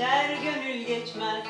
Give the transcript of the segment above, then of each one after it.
geçer gönül geçmez.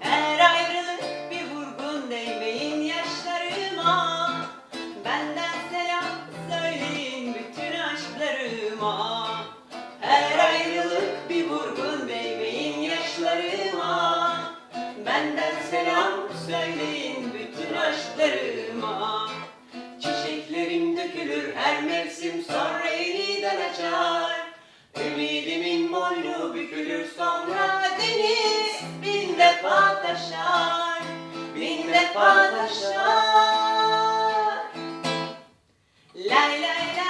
Her ayrılık bir vurgun değmeyin yaşlarıma. Benden selam söyleyin bütün aşklarıma. Her ayrılık bir vurgun değmeyin yaşlarıma. Benden selam söyleyin bütün aşklarıma mevsim sonra yeniden açar Ümidimin boynu bükülür sonra deniz bin defa taşar Bin defa taşar Lay lay lay